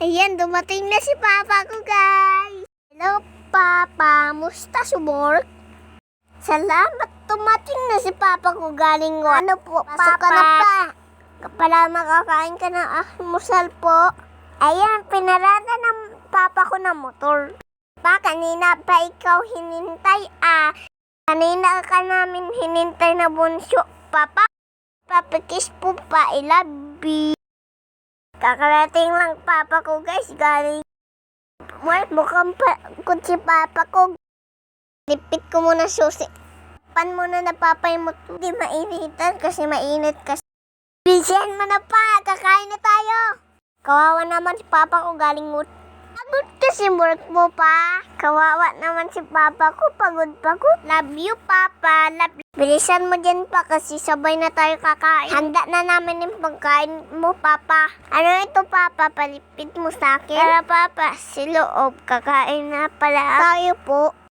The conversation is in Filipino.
Ayan, dumating na si Papa ko, guys. Hello, Papa. Musta subor? Salamat, dumating na si Papa ko galing ko. Ano po, Pasok ka na pa. Para makakain ka ng almusal po. Ayan, pinarada ng Papa ko na motor. Pa, kanina pa ikaw hinintay ah. Kanina ka namin hinintay na bunso. Papa, papakis po pa, I love you. Kakarating lang papa ko guys, galing work. Mukhang pagod si papa ko. Lipit ko muna susi. Pan muna na papa yung motor. Hindi mainitan kasi mainit kasi. Bisihan mo na pa, kakain na tayo. Kawawa naman si papa ko galing work. Pagod kasi work mo pa. Kawawa naman si papa ko, pagod-pagod. Love you papa, love you. Bilisan mo dyan pa kasi sabay na tayo kakain. Handa na namin yung pagkain mo, Papa. Ano ito, Papa? Palipit mo sa akin? Tara, Papa. Si Loob, kakain na pala tayo po.